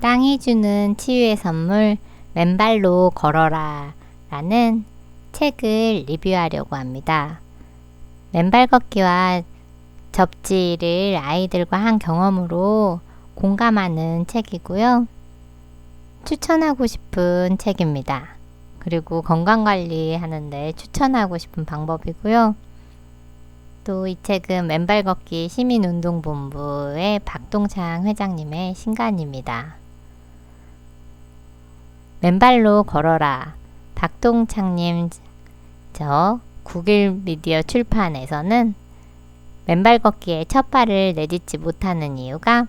땅이 주는 치유의 선물 맨발로 걸어라 라는 책을 리뷰하려고 합니다. 맨발 걷기와 접지를 아이들과 한 경험으로 공감하는 책이고요. 추천하고 싶은 책입니다. 그리고 건강관리 하는데 추천하고 싶은 방법이고요. 또 이 책은 맨발 걷기 시민운동본부의 박동창 회장님의 신간입니다. 맨발로 걸어라. 박동창님 저 국일 미디어 출판에서는 맨발 걷기에 첫 발을 내딛지 못하는 이유가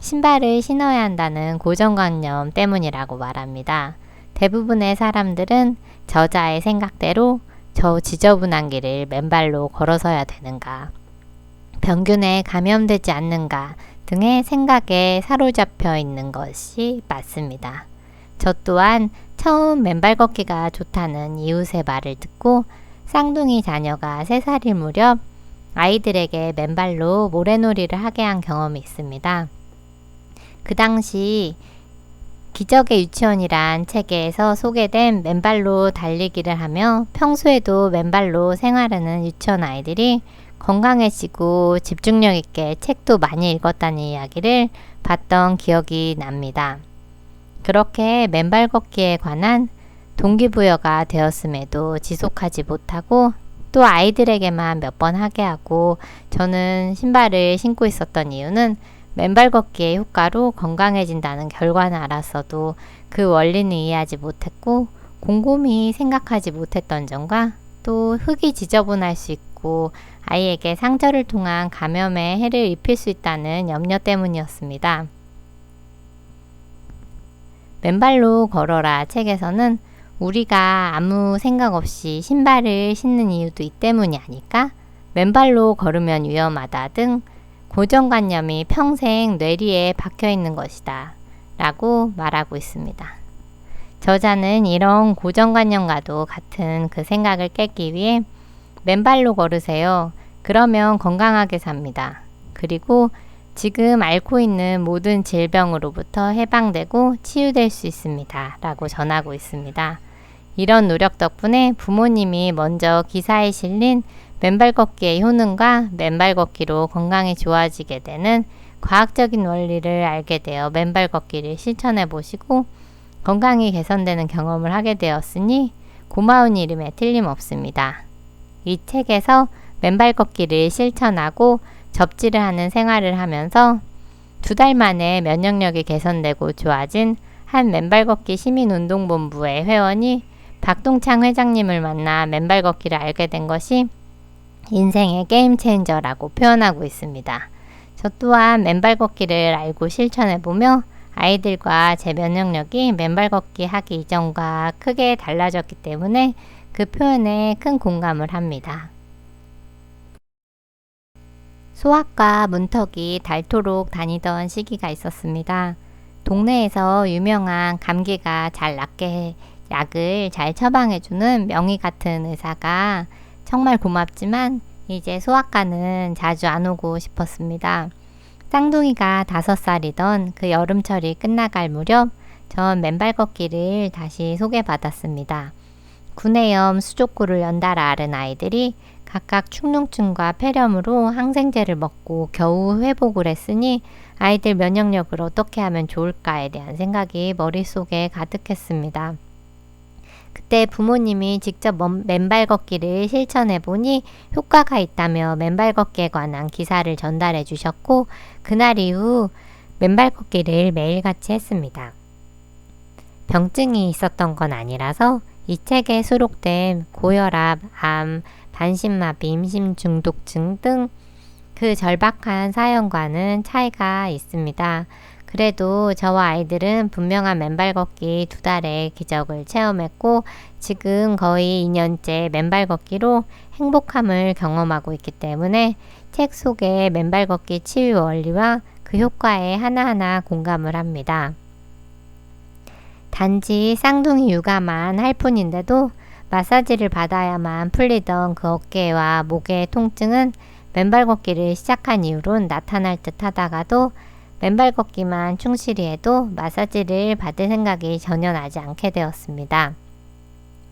신발을 신어야 한다는 고정관념 때문이라고 말합니다. 대부분의 사람들은 저자의 생각대로 저 지저분한 길을 맨발로 걸어서야 되는가, 병균에 감염되지 않는가 등의 생각에 사로잡혀 있는 것이 맞습니다. 저 또한 처음 맨발 걷기가 좋다는 이웃의 말을 듣고 쌍둥이 자녀가 3살일 무렵 아이들에게 맨발로 모래놀이를 하게 한 경험이 있습니다. 그 당시 기적의 유치원이란 책에서 소개된 맨발로 달리기를 하며 평소에도 맨발로 생활하는 유치원 아이들이 건강해지고 집중력 있게 책도 많이 읽었다는 이야기를 봤던 기억이 납니다. 그렇게 맨발 걷기에 관한 동기부여가 되었음에도 지속하지 못하고 또 아이들에게만 몇 번 하게 하고 저는 신발을 신고 있었던 이유는 맨발 걷기의 효과로 건강해진다는 결과는 알았어도 그 원리는 이해하지 못했고 곰곰이 생각하지 못했던 점과 또 흙이 지저분할 수 있고 아이에게 상처를 통한 감염에 해를 입힐 수 있다는 염려 때문이었습니다. 맨발로 걸어라 책에서는 우리가 아무 생각 없이 신발을 신는 이유도 이 때문이 아닐까? 맨발로 걸으면 위험하다 등 고정관념이 평생 뇌리에 박혀 있는 것이다. 라고 말하고 있습니다. 저자는 이런 고정관념과도 같은 그 생각을 깨기 위해 맨발로 걸으세요. 그러면 건강하게 삽니다. 그리고 지금 앓고 있는 모든 질병으로부터 해방되고 치유될 수 있습니다. 라고 전하고 있습니다. 이런 노력 덕분에 부모님이 먼저 기사에 실린 맨발 걷기의 효능과 맨발 걷기로 건강이 좋아지게 되는 과학적인 원리를 알게 되어 맨발 걷기를 실천해 보시고 건강이 개선되는 경험을 하게 되었으니 고마운 일임에 틀림없습니다. 이 책에서 맨발 걷기를 실천하고 접지를 하는 생활을 하면서 두 달 만에 면역력이 개선되고 좋아진 한 맨발 걷기 시민운동본부의 회원이 박동창 회장님을 만나 맨발 걷기를 알게 된 것이 인생의 게임 체인저라고 표현하고 있습니다. 저 또한 맨발 걷기를 알고 실천해 보며 아이들과 제 면역력이 맨발 걷기 하기 이전과 크게 달라졌기 때문에 그 표현에 큰 공감을 합니다. 소아과 문턱이 닳도록 다니던 시기가 있었습니다. 동네에서 유명한 감기가 잘 낫게 약을 잘 처방해주는 명의 같은 의사가 정말 고맙지만 이제 소아과는 자주 안 오고 싶었습니다. 쌍둥이가 다섯 살이던 그 여름철이 끝나갈 무렵 전 맨발 걷기를 다시 소개받았습니다. 구내염, 수족구를 연달아 앓은 아이들이 각각 축농증과 폐렴으로 항생제를 먹고 겨우 회복을 했으니 아이들 면역력을 어떻게 하면 좋을까에 대한 생각이 머릿속에 가득했습니다. 그때 부모님이 직접 맨발 걷기를 실천해 보니 효과가 있다며 맨발 걷기에 관한 기사를 전달해 주셨고 그날 이후 맨발 걷기를 매일같이 했습니다. 병증이 있었던 건 아니라서 이 책에 수록된 고혈압, 암, 반신마비, 임신 중독증 등 그 절박한 사연과는 차이가 있습니다. 그래도 저와 아이들은 분명한 맨발 걷기 두 달의 기적을 체험했고 지금 거의 2년째 맨발 걷기로 행복함을 경험하고 있기 때문에 책 속의 맨발 걷기 치유 원리와 그 효과에 하나하나 공감을 합니다. 단지 쌍둥이 육아만 할 뿐인데도 마사지를 받아야만 풀리던 그 어깨와 목의 통증은 맨발 걷기를 시작한 이후로 나타날 듯 하다가도 맨발 걷기만 충실히 해도 마사지를 받을 생각이 전혀 나지 않게 되었습니다.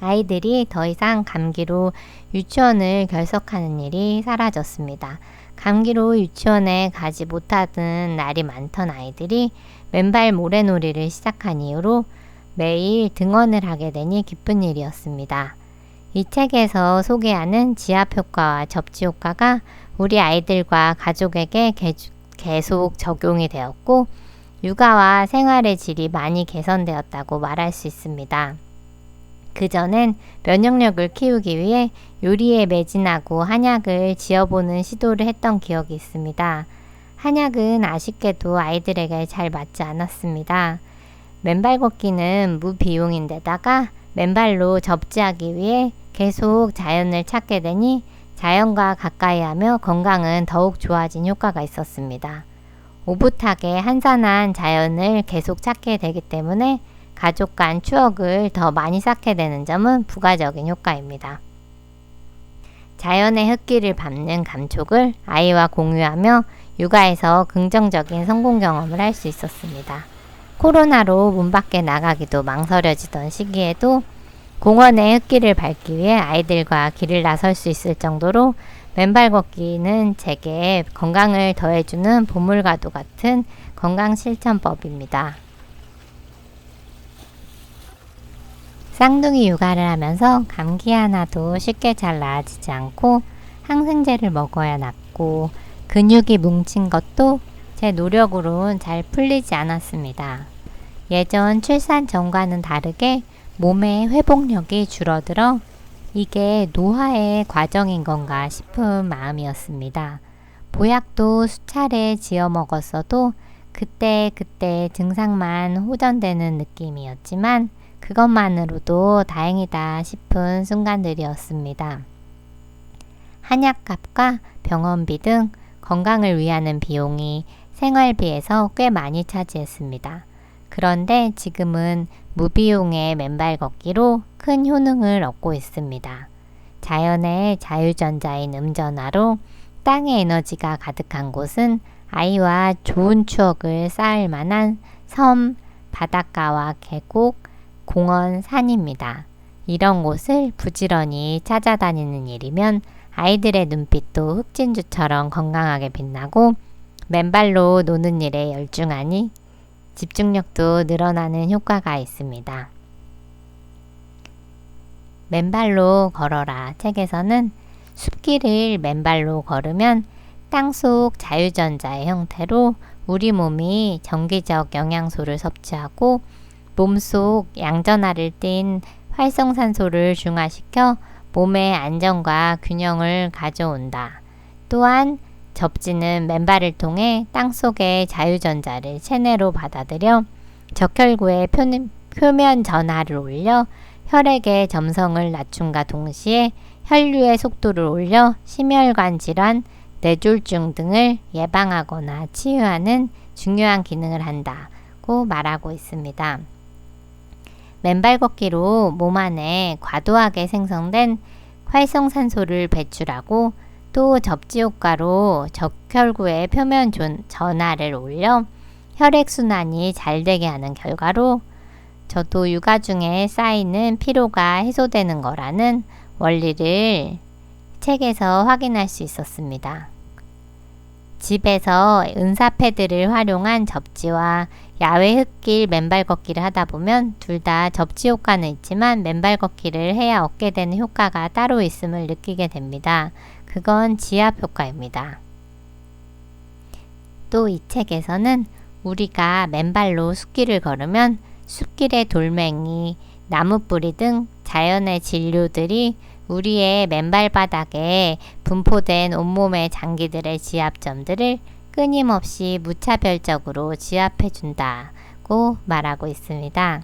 아이들이 더 이상 감기로 유치원을 결석하는 일이 사라졌습니다. 감기로 유치원에 가지 못하던 날이 많던 아이들이 맨발 모래놀이를 시작한 이후로 매일 등원을 하게 되니 기쁜 일이었습니다. 이 책에서 소개하는 지압 효과와 접지 효과가 우리 아이들과 가족에게 계속 적용이 되었고 육아와 생활의 질이 많이 개선되었다고 말할 수 있습니다. 그전엔 면역력을 키우기 위해 요리에 매진하고 한약을 지어보는 시도를 했던 기억이 있습니다. 한약은 아쉽게도 아이들에게 잘 맞지 않았습니다. 맨발 걷기는 무비용인데다가 맨발로 접지하기 위해 계속 자연을 찾게 되니 자연과 가까이 하며 건강은 더욱 좋아진 효과가 있었습니다. 오붓하게 한산한 자연을 계속 찾게 되기 때문에 가족 간 추억을 더 많이 쌓게 되는 점은 부가적인 효과입니다. 자연의 흙길을 밟는 감촉을 아이와 공유하며 육아에서 긍정적인 성공 경험을 할 수 있었습니다. 코로나로 문 밖에 나가기도 망설여지던 시기에도 공원의 흙길을 밟기 위해 아이들과 길을 나설 수 있을 정도로 맨발 걷기는 제게 건강을 더해주는 보물과도 같은 건강 실천법입니다. 쌍둥이 육아를 하면서 감기 하나도 쉽게 잘 나아지지 않고 항생제를 먹어야 낫고 근육이 뭉친 것도 제 노력으로는 잘 풀리지 않았습니다. 예전 출산 전과는 다르게 몸의 회복력이 줄어들어 이게 노화의 과정인 건가 싶은 마음이었습니다. 보약도 수차례 지어 먹었어도 그때 그때 증상만 호전되는 느낌이었지만 그것만으로도 다행이다 싶은 순간들이었습니다. 한약값과 병원비 등 건강을 위하는 비용이 생활비에서 꽤 많이 차지했습니다. 그런데 지금은 무비용의 맨발 걷기로 큰 효능을 얻고 있습니다. 자연의 자유전자인 음전화로 땅의 에너지가 가득한 곳은 아이와 좋은 추억을 쌓을 만한 섬, 바닷가와 계곡, 공원, 산입니다. 이런 곳을 부지런히 찾아다니는 일이면 아이들의 눈빛도 흑진주처럼 건강하게 빛나고 맨발로 노는 일에 열중하니 집중력도 늘어나는 효과가 있습니다. 맨발로 걸어라 책에서는 숲길을 맨발로 걸으면 땅속 자유전자의 형태로 우리 몸이 정기적 영양소를 섭취하고 몸속 양전하를 띤 활성산소를 중화시켜 몸의 안정과 균형을 가져온다. 또한 접지는 맨발을 통해 땅속의 자유전자를 체내로 받아들여 적혈구의 표면 전하를 올려 혈액의 점성을 낮춤과 동시에 혈류의 속도를 올려 심혈관 질환, 뇌졸중 등을 예방하거나 치유하는 중요한 기능을 한다고 말하고 있습니다. 맨발 걷기로 몸 안에 과도하게 생성된 활성산소를 배출하고 또 접지 효과로 적혈구의 표면 전하를 올려 혈액순환이 잘 되게 하는 결과로 저도 육아 중에 쌓이는 피로가 해소되는 거라는 원리를 책에서 확인할 수 있었습니다. 집에서 은사 패드를 활용한 접지와 야외 흙길 맨발 걷기를 하다 보면 둘 다 접지 효과는 있지만 맨발 걷기를 해야 얻게 되는 효과가 따로 있음을 느끼게 됩니다. 그건 지압 효과입니다. 또 이 책에서는 우리가 맨발로 숲길을 걸으면 숲길의 돌멩이, 나무뿌리 등 자연의 진료들이 우리의 맨발 바닥에 분포된 온몸의 장기들의 지압점들을 끊임없이 무차별적으로 지압해 준다고 말하고 있습니다.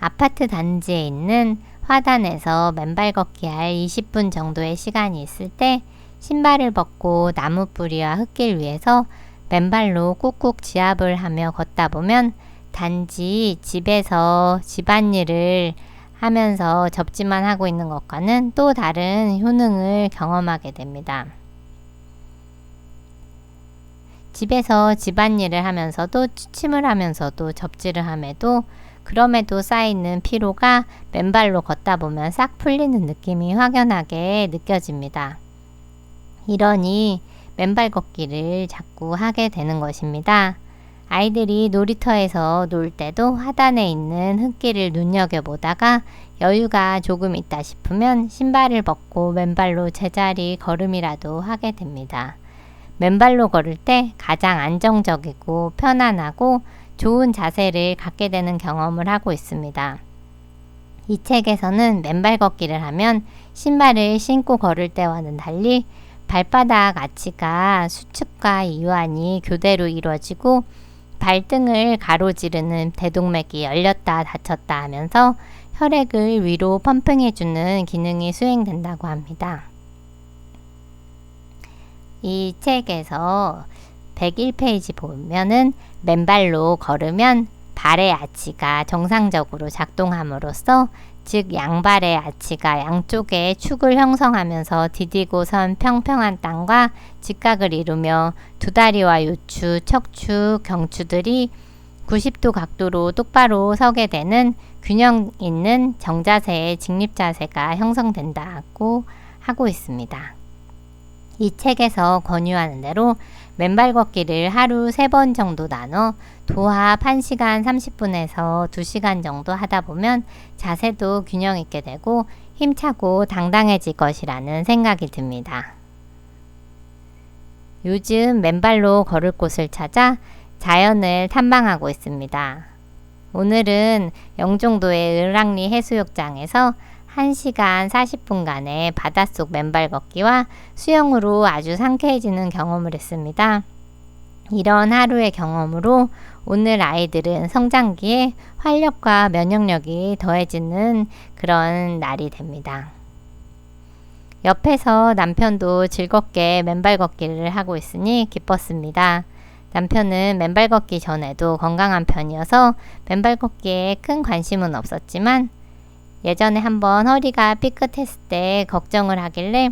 아파트 단지에 있는 화단에서 맨발 걷기 할 20분 정도의 시간이 있을 때 신발을 벗고 나무 뿌리와 흙길 위에서 맨발로 꾹꾹 지압을 하며 걷다 보면 단지 집에서 집안일을 하면서 접지만 하고 있는 것과는 또 다른 효능을 경험하게 됩니다. 집에서 집안일을 하면서도 취침을 하면서도 접지를 함에도 그럼에도 쌓이는 피로가 맨발로 걷다 보면 싹 풀리는 느낌이 확연하게 느껴집니다. 이러니 맨발 걷기를 자꾸 하게 되는 것입니다. 아이들이 놀이터에서 놀 때도 하단에 있는 흙길을 눈여겨보다가 여유가 조금 있다 싶으면 신발을 벗고 맨발로 제자리 걸음이라도 하게 됩니다. 맨발로 걸을 때 가장 안정적이고 편안하고 좋은 자세를 갖게 되는 경험을 하고 있습니다. 이 책에서는 맨발 걷기를 하면 신발을 신고 걸을 때와는 달리 발바닥 아치가 수축과 이완이 교대로 이루어지고 발등을 가로지르는 대동맥이 열렸다 닫혔다 하면서 혈액을 위로 펌핑해주는 기능이 수행된다고 합니다. 이 책에서 101페이지 보면은 맨발로 걸으면 발의 아치가 정상적으로 작동함으로써 즉 양발의 아치가 양쪽에 축을 형성하면서 디디고 선 평평한 땅과 직각을 이루며 두 다리와 요추, 척추, 경추들이 90도 각도로 똑바로 서게 되는 균형 있는 정자세의 직립자세가 형성된다고 하고 있습니다. 이 책에서 권유하는 대로 맨발 걷기를 하루 3번 정도 나눠 도합 1시간 30분에서 2시간 정도 하다 보면 자세도 균형 있게 되고 힘차고 당당해질 것이라는 생각이 듭니다. 요즘 맨발로 걸을 곳을 찾아 자연을 탐방하고 있습니다. 오늘은 영종도의 을랑리 해수욕장에서 1시간 40분간의 바닷속 맨발 걷기와 수영으로 아주 상쾌해지는 경험을 했습니다. 이런 하루의 경험으로 오늘 아이들은 성장기에 활력과 면역력이 더해지는 그런 날이 됩니다. 옆에서 남편도 즐겁게 맨발 걷기를 하고 있으니 기뻤습니다. 남편은 맨발 걷기 전에도 건강한 편이어서 맨발 걷기에 큰 관심은 없었지만 예전에 한번 허리가 삐끗했을 때 걱정을 하길래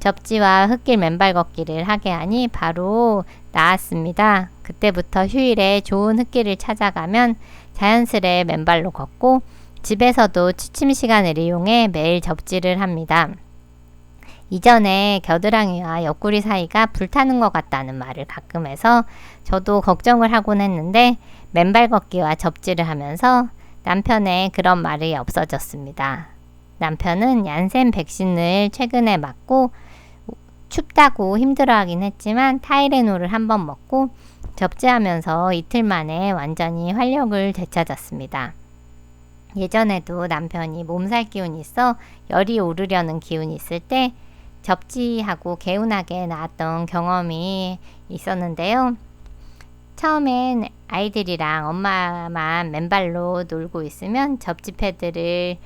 접지와 흙길 맨발 걷기를 하게 하니 바로 나았습니다. 그때부터 휴일에 좋은 흙길을 찾아가면 자연스레 맨발로 걷고 집에서도 취침 시간을 이용해 매일 접지를 합니다. 이전에 겨드랑이와 옆구리 사이가 불타는 것 같다는 말을 가끔 해서 저도 걱정을 하곤 했는데 맨발 걷기와 접지를 하면서 남편의 그런 말이 없어졌습니다. 남편은 얀센 백신을 최근에 맞고 춥다고 힘들어하긴 했지만 타이레놀을 한번 먹고 접지하면서 이틀 만에 완전히 활력을 되찾았습니다. 예전에도 남편이 몸살 기운이 있어 열이 오르려는 기운이 있을 때 접지하고 개운하게 나았던 경험이 있었는데요. 처음엔 아이들이랑 엄마만 맨발로 놀고 있으면 접지 패드를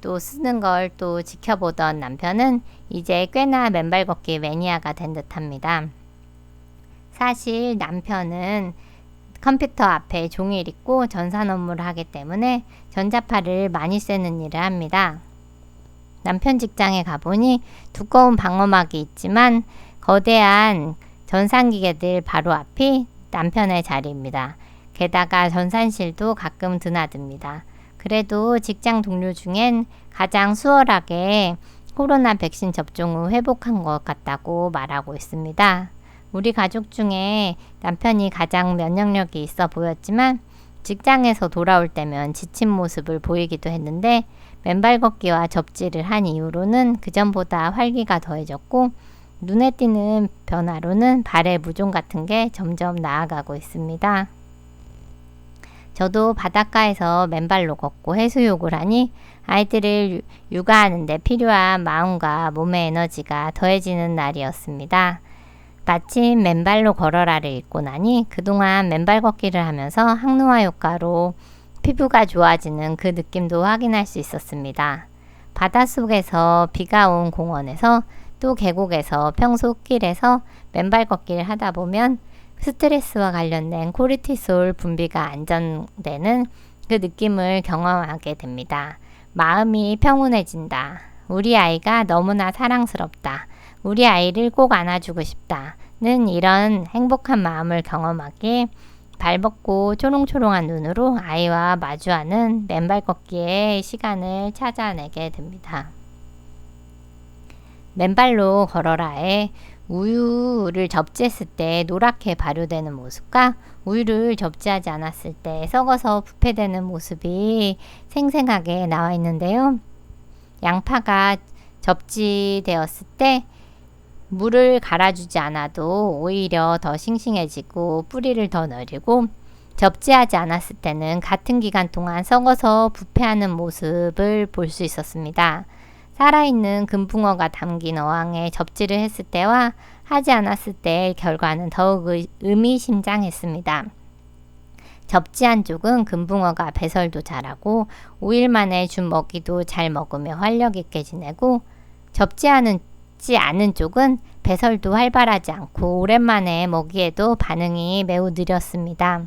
또 쓰는 걸 또 지켜보던 남편은 이제 꽤나 맨발 걷기 매니아가 된 듯합니다. 사실 남편은 컴퓨터 앞에 종이를 읽고 전산 업무를 하기 때문에 전자파를 많이 쓰는 일을 합니다. 남편 직장에 가보니 두꺼운 방어막이 있지만 거대한 전산기계들 바로 앞이 남편의 자리입니다. 게다가 전산실도 가끔 드나듭니다. 그래도 직장 동료 중엔 가장 수월하게 코로나 백신 접종 후 회복한 것 같다고 말하고 있습니다. 우리 가족 중에 남편이 가장 면역력이 있어 보였지만 직장에서 돌아올 때면 지친 모습을 보이기도 했는데 맨발 걷기와 접지를 한 이후로는 그전보다 활기가 더해졌고 눈에 띄는 변화로는 발의 무좀 같은 게 점점 나아가고 있습니다. 저도 바닷가에서 맨발로 걷고 해수욕을 하니 아이들을 육아하는데 필요한 마음과 몸의 에너지가 더해지는 날이었습니다. 마침 맨발로 걸어라를 읽고 나니 그동안 맨발 걷기를 하면서 항노화 효과로 피부가 좋아지는 그 느낌도 확인할 수 있었습니다. 바닷속에서 비가 온 공원에서 또 계곡에서 평소 길에서 맨발 걷기를 하다 보면 스트레스와 관련된 코르티솔 분비가 안정되는 그 느낌을 경험하게 됩니다. 마음이 평온해진다. 우리 아이가 너무나 사랑스럽다. 우리 아이를 꼭 안아주고 싶다. 이런 행복한 마음을 경험하기에 발벗고 초롱초롱한 눈으로 아이와 마주하는 맨발 걷기의 시간을 찾아내게 됩니다. 맨발로 걸어라에 우유를 접지했을 때 노랗게 발효되는 모습과 우유를 접지하지 않았을 때 썩어서 부패되는 모습이 생생하게 나와 있는데요. 양파가 접지되었을 때 물을 갈아주지 않아도 오히려 더 싱싱해지고 뿌리를 더 내리고 접지하지 않았을 때는 같은 기간 동안 썩어서 부패하는 모습을 볼 수 있었습니다. 살아있는 금붕어가 담긴 어항에 접지를 했을 때와 하지 않았을 때의 결과는 더욱 의미심장했습니다. 접지한 쪽은 금붕어가 배설도 잘하고 5일 만에 준 먹이도 잘 먹으며 활력 있게 지내고 접지하는 지 않은 쪽은 배설도 활발하지 않고 오랜만에 먹이에도 반응이 매우 느렸습니다.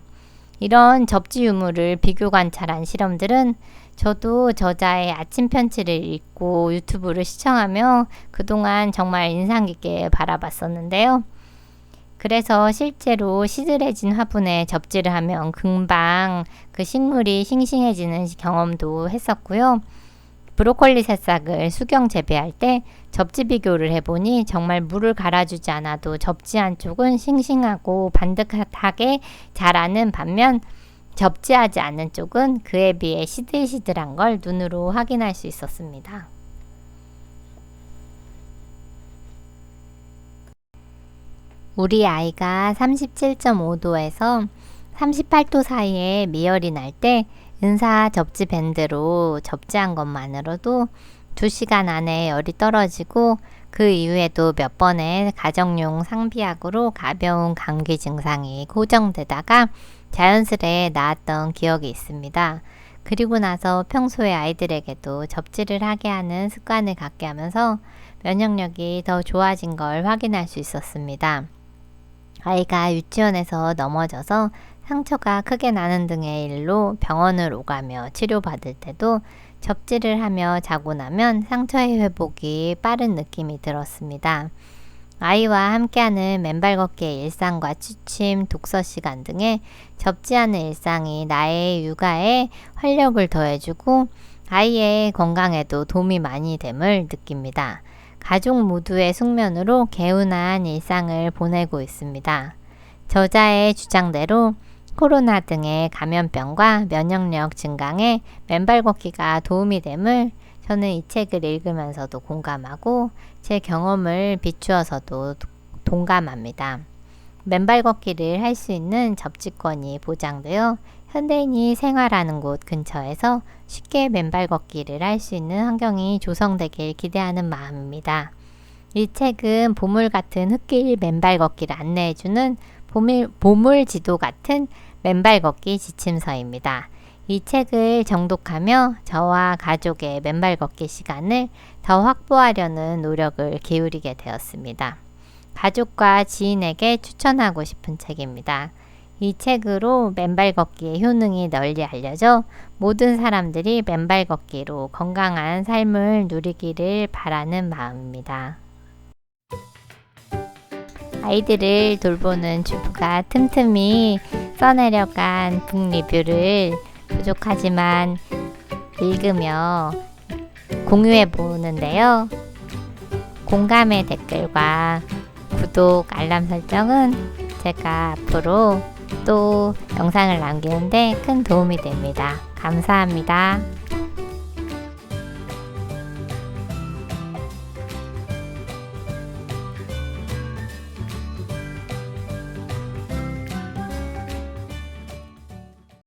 이런 접지 유무를 비교 관찰한 실험들은 저도 저자의 아침 편지를 읽고 유튜브를 시청하며 그동안 정말 인상 깊게 바라봤었는데요. 그래서 실제로 시들해진 화분에 접지를 하면 금방 그 식물이 싱싱해지는 경험도 했었고요. 브로콜리 새싹을 수경 재배할 때 접지 비교를 해보니 정말 물을 갈아주지 않아도 접지 한쪽은 싱싱하고 반듯하게 자라는 반면 접지하지 않는 쪽은 그에 비해 시들시들한 걸 눈으로 확인할 수 있었습니다. 우리 아이가 37.5도에서 38도 사이에 미열이 날 때 은사 접지 밴드로 접지한 것만으로도 2시간 안에 열이 떨어지고 그 이후에도 몇 번의 가정용 상비약으로 가벼운 감기 증상이 고정되다가 자연스레 나았던 기억이 있습니다. 그리고 나서 평소에 아이들에게도 접지를 하게 하는 습관을 갖게 하면서 면역력이 더 좋아진 걸 확인할 수 있었습니다. 아이가 유치원에서 넘어져서 상처가 크게 나는 등의 일로 병원을 오가며 치료받을 때도 접지를 하며 자고 나면 상처의 회복이 빠른 느낌이 들었습니다. 아이와 함께하는 맨발 걷기의 일상과 취침, 독서 시간 등의 접지하는 일상이 나의 육아에 활력을 더해주고 아이의 건강에도 도움이 많이 됨을 느낍니다. 가족 모두의 숙면으로 개운한 일상을 보내고 있습니다. 저자의 주장대로 코로나 등의 감염병과 면역력 증강에 맨발 걷기가 도움이 됨을 저는 이 책을 읽으면서도 공감하고 제 경험을 비추어서도 동감합니다. 맨발 걷기를 할 수 있는 접지권이 보장되어 현대인이 생활하는 곳 근처에서 쉽게 맨발 걷기를 할 수 있는 환경이 조성되길 기대하는 마음입니다. 이 책은 보물 같은 흙길 맨발 걷기를 안내해주는 보물, 보물 지도 같은 맨발 걷기 지침서입니다. 이 책을 정독하며 저와 가족의 맨발 걷기 시간을 더 확보하려는 노력을 기울이게 되었습니다. 가족과 지인에게 추천하고 싶은 책입니다. 이 책으로 맨발 걷기의 효능이 널리 알려져 모든 사람들이 맨발 걷기로 건강한 삶을 누리기를 바라는 마음입니다. 아이들을 돌보는 주부가 틈틈이 써내려간 북 리뷰를 부족하지만 읽으며 공유해 보는데요. 공감의 댓글과 구독, 알람 설정은 제가 앞으로 또 영상을 남기는데 큰 도움이 됩니다. 감사합니다.